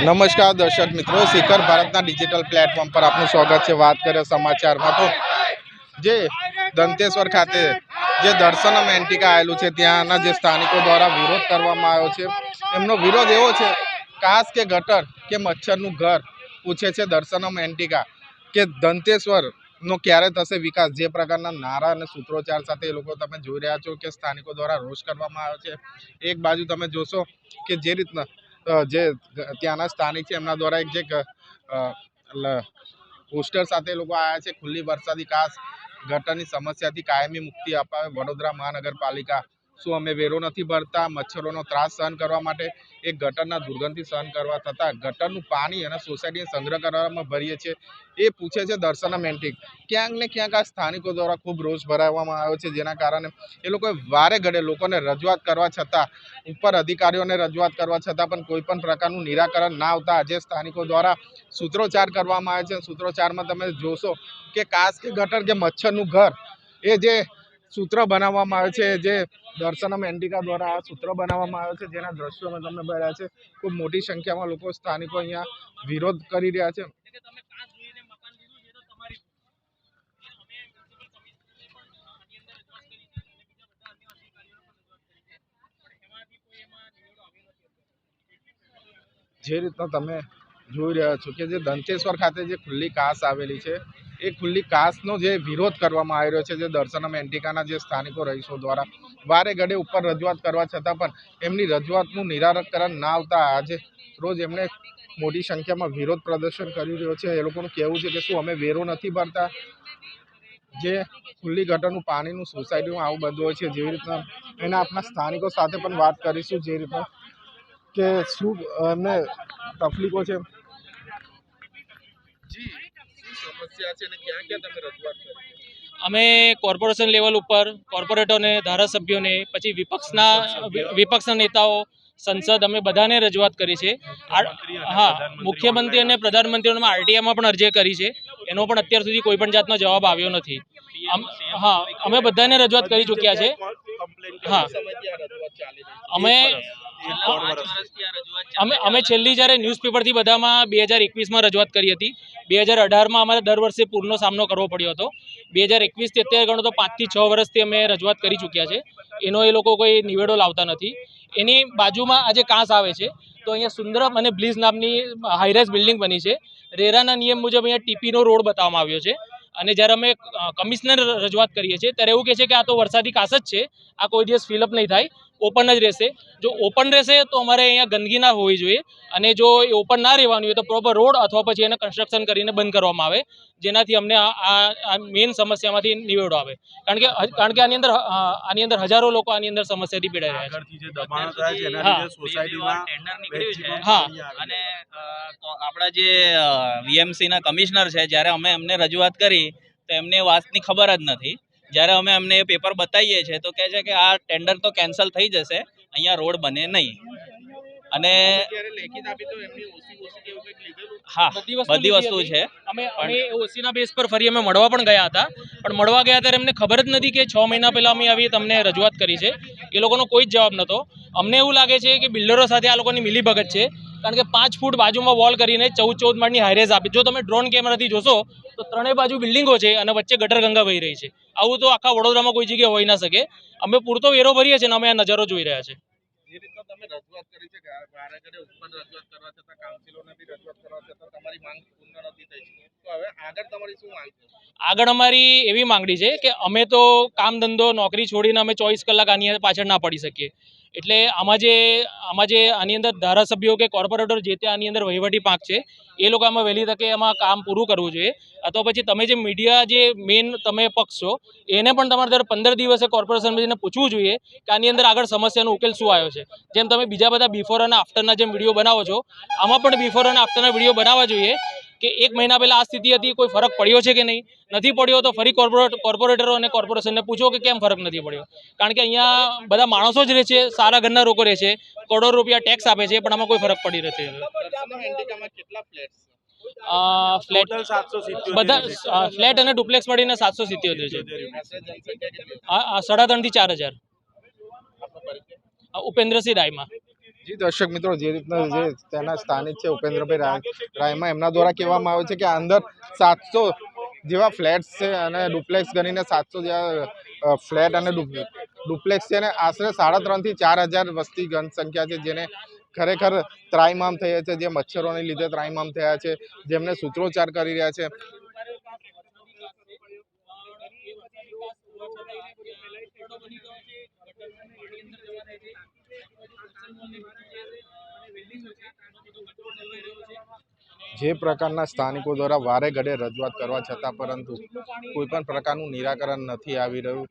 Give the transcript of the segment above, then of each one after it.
નમસ્કાર દર્શક મિત્રો, શિખર ભારતના ડિજિટલ પ્લેટફોર્મ પર આપનું સ્વાગત છે. વાત કરીએ સમાચારમાં તો જે દંતેશ્વર ખાતે જે દર્શનમ એન્ટિકા આવેલું છે, ત્યાંના જે સ્થાનિકો દ્વારા વિરોધ કરવામાં આવ્યો છે. એમનો વિરોધ એવો છે, કાસ કે ગટર કે મચ્છરનું ઘર? પૂછે છે દર્શનમ એન્ટિકા કે દંતેશ્વરનો ક્યારે થશે વિકાસ? જે પ્રકારના નારા અને સૂત્રોચ્ચાર સાથે એ લોકો તમે જોઈ રહ્યા છો કે સ્થાનિકો દ્વારા રોષ કરવામાં આવ્યો છે. એક બાજુ તમે જોશો કે જે રીતના જે ત્યાંના સ્થાનિક છે, એમના દ્વારા એક જે પોસ્ટર સાથે લોકો આવ્યા છે, ખુલ્લી વરસાદી કાસ ગટરની સમસ્યાથી કાયમી મુક્તિ અપાવે વડોદરા મહાનગરપાલિકા. શું અમે વેરો નથી ભરતા, મચ્છરોનો ત્રાસ સહન કરવા માટે એ ગટરના દુર્ગંધથી સહન કરવા થતાં ગટરનું પાણી અને સોસાયટીને સંગ્રહ કરવામાં ભરીએ છીએ. એ પૂછે છે દર્શના મેન્ટિક ક્યાંક ને ક્યાંક આ સ્થાનિકો દ્વારા ખૂબ રોષ ભરાવવામાં આવ્યો છે, જેના કારણે એ લોકોએ વારે ઘડે લોકોને રજૂઆત કરવા છતાં, ઉપર અધિકારીઓને રજૂઆત કરવા છતાં પણ કોઈ પણ પ્રકારનું નિરાકરણ ના આવતા આજે સ્થાનિકો દ્વારા સૂત્રોચ્ચાર કરવામાં આવે છે. સૂત્રોચ્ચારમાં તમે જોશો કે કાસ કે ગટર કે મચ્છરનું ઘર, એ જે સૂત્ર બનાવવામાં આવે છે, જે દર્શનમ એન્ટિકા દ્વારા આ સૂત્ર બનાવવામાં આવે છે, જેના દ્રશ્યો અમે તમને બતાવ્યા છે. ખૂબ મોટી સંખ્યામાં લોકો સ્થાનિકો અહીંયા વિરોધ કરી રહ્યા છે. જે રીતના તમે જોઈ રહ્યા છો કે જે દંતેશ્વર ખાતે જે ખુલ્લી કાસ આવેલી છે એ ખુલ્લી કાસનો જે વિરોધ કરવામાં આવી રહ્યો છે, જે દર્શનમ એન્ટિકાના જે સ્થાનિકો રહીશો દ્વારા વારે ઘડે ઉપર રજૂઆત કરવા છતાં પણ એમની રજૂઆતનું નિરાકરણ ના આવતા આજે રોજ એમણે મોટી સંખ્યામાં વિરોધ પ્રદર્શન કરી રહ્યો છે. એ લોકોનું કહેવું છે કે શું અમે વેરો નથી ભરતા? જે ખુલ્લી ગટરનું પાણીનું સોસાયટીમાં આવું બધું હોય છે, જેવી રીતના એના આપણા સ્થાનિકો સાથે પણ વાત કરીશું, જે રીતના કે શું એમને તકલીફો છે? જી. સમસ્યા છે અને ક્યાં ક્યાં તમે રજૂઆત કરી? અમે કોર્પોરેશન લેવલ ઉપર કોર્પોરેટરને ધારાસભ્યોને પછી વિપક્ષના વિપક્ષના નેતાઓ સંસદ અમે બધાને રજૂઆત કરી છે. હા મુખ્યમંત્રી અને પ્રધાનમંત્રીઓમાં આરટીઆઈમાં પણ અરજી કરી છે. એનો પણ અત્યાર સુધી કોઈ પણ જાતનો જવાબ આવ્યો નથી. હા અમે બધાને રજૂઆત કરી ચૂક્યા છે. હા. અમે અમે અમે છેલ્લી જ્યારે ન્યૂઝપેપરથી બધામાં બે હજાર એકવીસમાં રજૂઆત કરી હતી. બે હજાર અઢારમાં અમારે દર વર્ષે પૂરનો સામનો કરવો પડ્યો હતો. બે હજાર એકવીસથી અત્યારે ગણો તો પાંચથી છ વર્ષથી અમે રજૂઆત કરી ચૂક્યા છે. એનો એ લોકો કોઈ નિવેડો લાવતા નથી. એની બાજુમાં આજે કાંસ આવે છે. તો અહીંયા સુંદરમ અને બ્લીઝ નામની હાઈરાઇઝ બિલ્ડિંગ બની છે. રેરાના નિયમ મુજબ અહીંયા ટીપીનો રોડ બતાવવામાં આવ્યો છે. અને જ્યારે અમે કમિશનર રજૂઆત કરીએ છીએ ત્યારે એવું કહે છે કે આ તો વરસાદી કાસ જ છે. આ કોઈ દિવસ ફિલઅપ નહીં થાય. ઓપન જ રહેશે જો ઓપન રહેશે તો અમારે અહીંયા ગંદકી ના હોવી જોઈએ અને જો એ ઓપન ના રહેવાની હોય તો પ્રોપર રોડ અથવા પછી એને કન્સ્ટ્રક્શન કરીને બંધ કરવામાં આવે જેનાથી અમને આ આ મેઇન સમસ્યામાંથી નિવેડો આવે કારણ કે કારણ કે આની અંદર આની અંદર હજારો લોકો આની અંદર સમસ્યાથી પીડાઈ રહ્યા છે આગળથી જે દબાણો થાય છે એના હા. લીધે સોસાયટીમાં ટેન્ડર નીકળ્યું છે maximum હા. પાણી આવે છે. અને આપણા જે વીએમસી ના કમિશનર છે જ્યારે અમે એમને રજૂઆત કરી તો એમને વાતની ખબર જ નથી જ્યારે અમે અમને એ પેપર બતાવીએ છીએ તો કહે છે કે આ ટેન્ડર તો કેન્સલ થઈ જશે અહીંયા રોડ બને નહીં. અને હા બધી વસ્તુ. છે. અમે ઓસીના બેઝ પર ફરી અમે મળવા પણ ગયા હતા. પણ મળવા ગયા ત્યારે એમને ખબર જ નથી કે છ મહિના પહેલાં અમે આવી તમને રજૂઆત કરી છે. એ લોકોનો કોઈ જ જવાબ નહોતો. અમને એવું લાગે છે કે બિલ્ડરો સાથે આ લોકોની મિલીભગત છે. કારણ કે પાંચ ફૂટ બાજુમાં વોલ કરીને ચૌદ ચૌદ માળની હાઈરેઝ આપી. જો તમે ડ્રોન કેમેરાથી જોશો તો ત્રણેય બાજુ બિલ્ડિંગો છે અને વચ્ચે ગટર ગંગા વહી રહી છે. આવું તો આખા વડોદરામાં કોઈ જગ્યાએ હોઈ ના શકે. અમે પૂરતો વેરો ભરીએ છીએ અને અમે આ નજારો જોઈ રહ્યા છે જે રીતના તમે રજૂઆત કરી છે કે વારે ઘડે ઉપર રજૂઆત કરવા છતાં કાઉન્સિલોને બી રજૂઆત કરવા છતાં તમારી માંગ પૂર્ણ નથી થઈ તો હવે આગળ તમારી શું માંગ છે? આગળ અમારી એવી માંગણી છે કે અમે તો કામ ધંધો નોકરી છોડીને અમે ચોવીસ કલાક આની પાછળ ના પડી શકીએ. એટલે આમાં જે આમાં જે આની અંદર ધારાસભ્યો કે કોર્પોરેટર જે તે આની અંદર વહીવટી પાંખ છે, એ લોકો આમાં વહેલી તકે એમાં કામ પૂરું કરવું જોઈએ. અથવા પછી તમે જે મીડિયા જે મેઇન તમે પક્ષ છો, એને પણ તમારે દર પંદર દિવસે કોર્પોરેશન જઈને પૂછવું જોઈએ કે આની અંદર આગળ સમસ્યાનો ઉકેલ શું આવ્યો છે. જેમ તમે બીજા બધા બિફોર અને આફ્ટરના જેમ વીડિયો બનાવો છો, આમાં પણ બિફોર અને આફ્ટરના વીડિયો બનાવવા જોઈએ. કે એક મહિના પહેલાં આ સ્થિતિ હતી કોઈ ફરક પડ્યો છે કે નહીં? નથી પડ્યો તો ફરી કોર્પોરેટ કોર્પોરેટરો અને કોર્પોરેશનને પૂછો કે કેમ ફરક નથી પડ્યો. કારણ કે અહીંયા બધા માણસો જ રહે છે સારા ઘરના લોકો રહે છે કરોડો રૂપિયા ટેક્સ આપે છે પણ આમાં કોઈ ફરક પડી નથી. ફ્લેટ બધા ફ્લેટ અને ડુપ્લેક્સ મળીને સાતસો સિત્યોતેર છે. સાડા ત્રણથી ચાર હજાર. ઉપેન્દ્રસિંહ રાયમાં. જી દર્શક મિત્રો જે રીતના જે તેના સ્થાનિક છે ઉપેન્દ્રભાઈ રાય રાયમાં એમના દ્વારા કહેવામાં આવે છે કે અંદર સાતસો જેવા ફ્લેટ્સ છે અને ડુપ્લેક્સ ગણીને સાતસો જેવા ફ્લેટ અને ડુપ્લેક્સ છે અને આશરે સાડા ત્રણથી ચાર હજાર વસ્તી જનસંખ્યા છે જેને ખરેખર ત્રાઈમામ થયા છે જે મચ્છરોને લીધે ત્રાઈમામ થયા છે જેમને સૂત્રોચ્ચાર કરી રહ્યા છે. જે પ્રકારના સ્થાનિકો દ્વારા વારે ઘડે રજૂઆત કરવા છતાં પરંતુ કોઈપણ પ્રકારનું નિરાકરણ નથી આવી રહ્યું.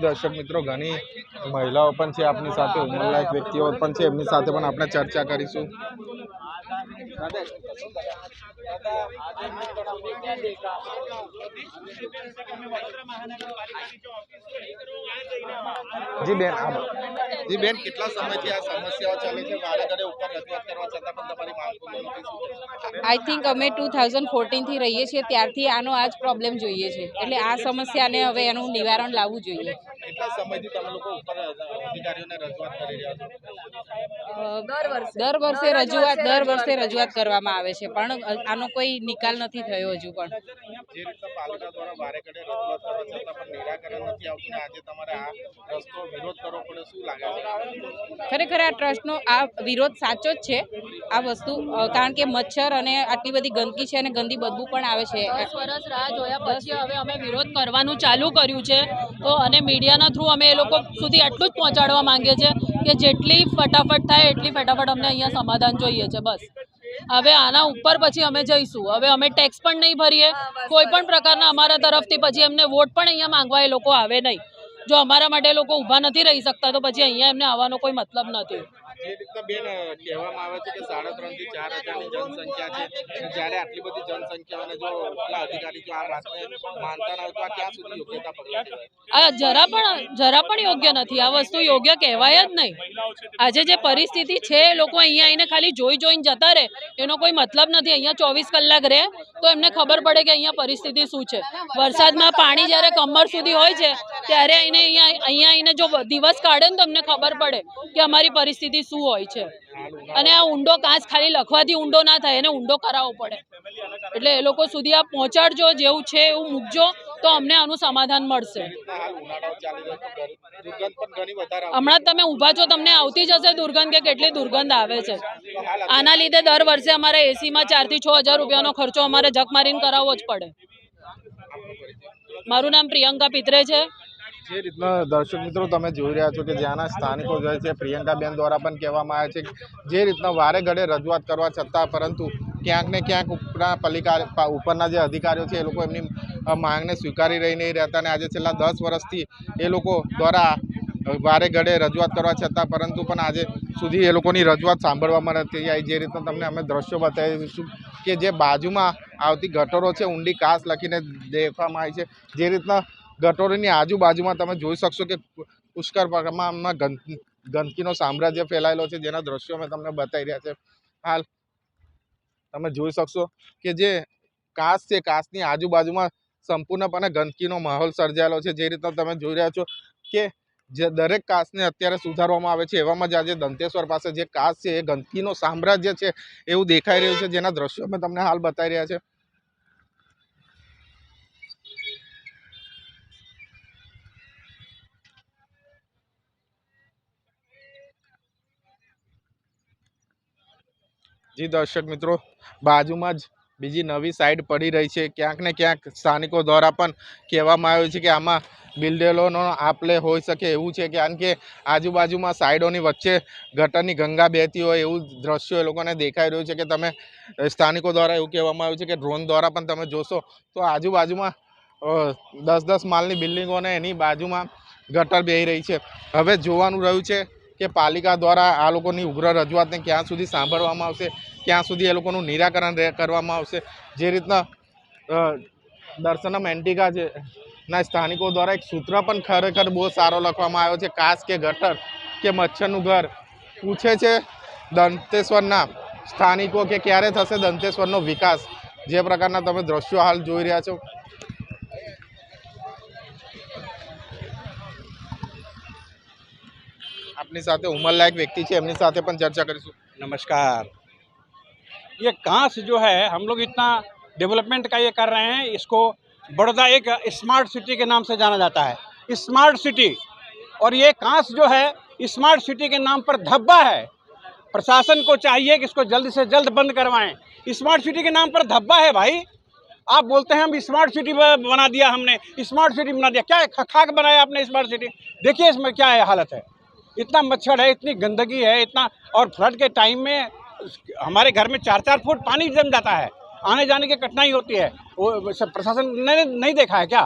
જી દર્શક મિત્રો, ઘણી મહિલાઓ પણ છે આપની સાથે, ઉંમરલાયક વ્યક્તિઓ પણ છે. એમની સાથે પણ આપણે ચર્ચા કરીશું. જી બેન જી બેન કેટલા સમયથી આ સમસ્યાઓ ચાલે છે? ઘડે ઉપર રજૂઆત કરવા છતાં પણ તમારી માંગ આઈ થિંક અમે ટુ થાઉઝન્ડ ફોર્ટીનથી રહીએ છીએ ત્યારથી આનો આ જ પ્રોબ્લેમ જોઈએ છે. એટલે આ સમસ્યાને હવે એનું નિવારણ લાવવું જોઈએ. કેટલા સમયથી તમે લોકો ઉપર અધિકારીઓને રજૂઆત કરી રહ્યા છો? દર વર્ષે. રજૂઆત દર વર્ષે રજૂઆત કરવામાં આવે છે પણ આનો કોઈ નિકાલ નથી થયો હજુ પણ. જે રીતના પાલિકા દ્વારા વારે ઘડે રજૂઆત કરવા છતાં પણ નિરાકરણ નથી આવતું આજે તમારે આ રસ્તો વિરોધ કરવો પડે શું લાગે છે? ખરેખર આ ટ્રસ્ટનો આ વિરોધ સાચો જ છે. આ વસ્તુ કારણ કે મચ્છર અને આટલી બધી ગંદકી છે અને ગંદી બદબુ પણ આવે છે. દસ વર્ષ રાહ જોયા પછી હવે અમે વિરોધ કરવાનું ચાલુ કર્યું છે. તો અને મીડિયાના થ્રુ અમે એ લોકો સુધી આટલું જ પહોંચાડવા માંગીએ છીએ કે જેટલી ફટાફટ થાય એટલી ફટાફટ અમને અહીંયા સમાધાન જોઈએ છે, બસ. હવે આના ઉપર પછી અમે જઈશું. હવે અમે ટેક્સ પણ નહીં ભરીએ. કોઈ પણ પ્રકારના અમારા તરફથી પછી એમને વોટ પણ અહીંયા માંગવા એ લોકો આવે નહીં. જો અમારા માટે લોકો ઊભા નથી રહી શકતા, તો પછી અહીંયા એમને આવવાનો કોઈ મતલબ નથી. જે રીતના બેન કહેવામાં આવે છે કે સાડા ત્રણથી ચાર હજારની જનસંખ્યા છે જ્યારે આટલી બધી જનસંખ્યાઓને જો ઉપલા અધિકારી જો આ વાતને માનતા ના હોય તો આ ક્યાં સુધી યોગ્યતા પગલાં જરા પણ જરા પણ યોગ્ય નથી. આ વસ્તુ યોગ્ય કહેવાય જ નહીં. આજે જે પરિસ્થિતિ છે, એ લોકો અહીંયા આવીને ખાલી જોઈ જોઈને જતા રહે. એનો કોઈ મતલબ નથી. અહીંયા ચોવીસ કલાક રહે, તો એમને ખબર પડે કે અહીંયા પરિસ્થિતિ શું છે. વરસાદમાં પાણી જ્યારે કમર સુધી હોય છે, ત્યારે આવીને અહીંયા અહીંયા આવીને જો દિવસ કાઢે ને તો અમને ખબર પડે કે અમારી પરિસ્થિતિ શું હોય છે? અને આ ઊંડો કાચ ખાલી લખવાથી ઊંડો ના થાય, એને ઊંડો કરાવવો પડે. એટલે એ લોકો સુધી આ પહોંચાડજો, જેવું છે એવું મૂકજો, તો અમને આનું સમાધાન મળશે. હમણાં તમે ઊભા છો, તમને આવતી જ હશે દુર્ગંધ કે કેટલી દુર્ગંધ આવે છે. આના લીધે દર વર્ષે અમારે એસીમાં ચારથી છ હજાર રૂપિયાનો ખર્ચો અમારે જક મારીને કરાવવો જ પડે. મારું નામ પ્રિયંકા પિત્રે છે. જે રીતના દર્શક મિત્રો તમે જોઈ રહ્યા છો કે જ્યાંના સ્થાનિકો જે છે, પ્રિયંકાબેન દ્વારા પણ કહેવામાં આવે છે જે રીતના વારે ઘડે રજૂઆત કરવા છતાં પરંતુ ક્યાંક ને ક્યાંક ઉપરના પલિકા ઉપરના જે અધિકારીઓ છે એ લોકો એમની માંગને સ્વીકારી રહી નહીં રહેતા અને આજે છેલ્લા દસ વર્ષથી એ લોકો દ્વારા વારે ઘડે રજૂઆત કરવા છતાં પરંતુ પણ આજે સુધી એ લોકોની રજૂઆત સાંભળવામાં નથી આવી. જે રીતના તમને અમે દ્રશ્યો બતાવીશું કે જે બાજુમાં આવતી ગટરો છે, ઊંડી કાસ લખીને દેખવામાં આવી છે. જે રીતના ગટોરીની આજુબાજુમાં તમે જોઈ શકશો કે પુષ્કળ પ્રમાણમાં ગંદકીનો સામ્રાજ્ય ફેલાયેલો છે, જેના દ્રશ્યો મેં તમને બતાવી રહ્યા છે. હાલ તમે જોઈ શકશો કે જે કાચ છે કાચની આજુબાજુમાં સંપૂર્ણપણે ગંદકીનો માહોલ સર્જાયેલો છે. જે રીતના તમે જોઈ રહ્યા છો કે જે દરેક કાચને અત્યારે સુધારવામાં આવે છે, એવામાં જ આજે દંતેશ્વર પાસે જે કાચ છે, એ ગંદકીનો સામ્રાજ્ય છે એવું દેખાઈ રહ્યું છે, જેના દ્રશ્યો મેં તમને હાલ બતાવી રહ્યા છે. જી દર્શક મિત્રો, બાજુમાં જ બીજી નવી સાઈડ પડી રહી છે. ક્યાંક ને ક્યાંક સ્થાનિકો દ્વારા પણ કહેવામાં આવ્યું છે કે આમાં બિલ્ડરોનો આપલે હોઈ શકે એવું છે. કારણ કે આજુબાજુમાં સાઈડોની વચ્ચે ગટરની ગંગા બેતી હોય એવું દ્રશ્યો એ લોકોને દેખાઈ રહ્યું છે કે તમે સ્થાનિકો દ્વારા એવું કહેવામાં આવ્યું છે કે ડ્રોન દ્વારા પણ તમે જોશો તો આજુબાજુમાં દસ દસ માલની બિલ્ડિંગોને એની બાજુમાં ગટર બેહી રહી છે. હવે જોવાનું રહ્યું છે કે પાલિકા દ્વારા આ લોકોની ઉગ્ર રજૂઆતને ક્યાં સુધી સાંભળવામાં આવશે? ક્યાં સુધી એ લોકોનું નિરાકરણ કરવામાં આવશે. જે રીતના દર્શનમ એન્ટિકા છે ના સ્થાનિકો દ્વારા એક સૂત્ર પણ ખરેખર બહુ સારો લખવામાં આવ્યો છે. કાસ કે ગટર કે મચ્છરનું ઘર? પૂછે છે દંતેશ્વરના સ્થાનિકો કે ક્યારે થશે દંતેશ્વરનો વિકાસ? જે પ્રકારના તમે દ્રશ્યો હાલ જોઈ રહ્યા છો. આપની સાથે ઉંમરલાયક વ્યક્તિ છે. એમની સાથે પણ ચર્ચા કરીશું. નમસ્કાર. ये कांस जो है, हम लोग इतना डेवलपमेंट का ये कर रहे हैं, इसको बड़ौदा एक स्मार्ट सिटी के नाम से जाना जाता है। स्मार्ट सिटी और ये कांस जो है स्मार्ट सिटी के नाम पर धब्बा है। प्रशासन को चाहिए कि इसको जल्द से जल्द बंद करवाएँ। स्मार्ट सिटी के नाम पर धब्बा है भाई। आप बोलते हैं, हम स्मार्ट सिटी बना दिया हमने स्मार्ट सिटी बना दिया। क्या है? खाक बनाया आपने स्मार्ट सिटी देखिए इसमें क्या है हालत है। इतना मच्छर है, इतनी गंदगी है, इतना, और फ्लड के टाइम में हमारे घर में चार चार फुट पानी जम जाता है। आने जाने की कठिनाई होती है। वो सब प्रशासन ने नहीं देखा है क्या?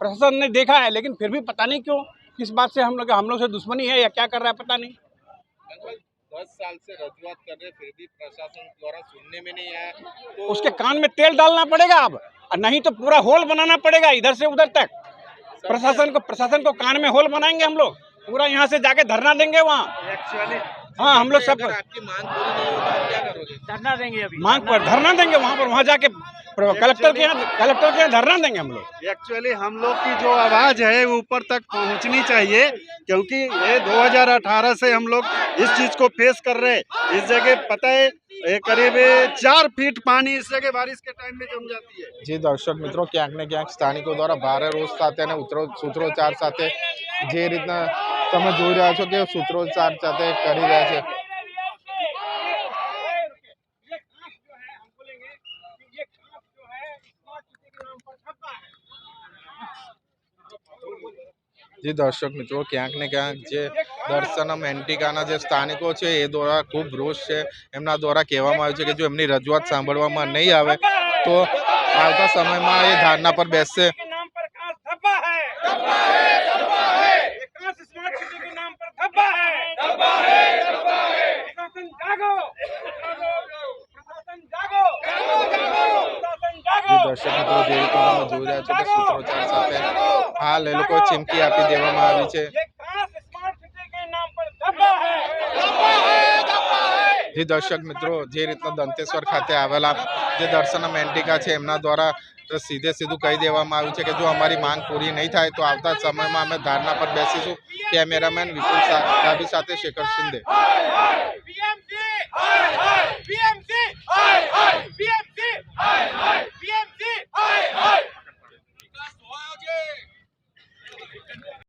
प्रशासन ने देखा है लेकिन फिर भी पता नहीं क्यों? किस बात से हम लोग हम लोग से दुश्मनी है या क्या कर रहा है पता नहीं। दस साल से रजूआत कर रहे फिर भी प्रशासन द्वारा सुनने में नहीं आया। तो उसके कान में तेल डालना पड़ेगा अब नहीं तो पूरा होल बनाना पड़ेगा इधर से उधर तक। प्रशासन को प्रशासन को कान में होल बनाएँगे हम लोग। पूरा यहाँ से जाके धरना देंगे वहाँ। हाँ हम लोग सब अगर आपकी मांग पूरी नहीं होगी तो क्या करोगे धरना देंगे अभी मांग पर धरना देंगे वहाँ पर वहाँ जाके कलेक्टर के यहाँ कलेक्टर के यहाँ धरना देंगे हम लोग एक्चुअली हम लोग की जो आवाज़ है वो ऊपर तक पहुंचनी चाहिए क्योंकि ये 2018 से हम लोग इस चीज़ को फेस कर रहे हैं इस जगह पता है ये करीब चार फीट पानी इस जगह बारिश के टाइम में जम जाती है જે દર્શક મિત્રો ક્યાંક ને ક્યાંક સ્થાનિકો દ્વારા ભારે રોષ સાથે અને ઉતરો સૂત્રોચ્ચાર સાથે જે રીતના તમે જોઈ રહ્યા છો કે સૂત્રોચ્ચાર સાથે કરી રહ્યા છે. જે દર્શક મિત્રો, ક્યાંક ને ક્યાંક જે દર્શનમ એન્ટિકાના જે સ્થાનિકો છે એ દ્વારા ખૂબ રોષ છે. એમના દ્વારા કહેવામાં આવ્યું છે કે જો એમની રજૂઆત સાંભળવામાં નહીં આવે, તો આવતા સમયમાં એ ધારણા પર બેસશે. દર્શક મિત્રો જે રીતે તમે સાથે હાલ એ લોકો ચીમકી આપી દેવામાં આવી છે જે દર્શક મિત્રો જે રીતના દંતેશ્વર ખાતે આવેલા જે દર્શનમ એન્ટિકા છે એમના દ્વારા સીધે સીધું કહી દેવામાં આવ્યું છે કે જો અમારી માંગ પૂરી નહીં થાય તો આવતા સમયમાં અમે ધારણા પર બેસીશું કેમેરામેન વિપુલ ડાભી સાથે Shekhar Shinde BMC! it! Aye!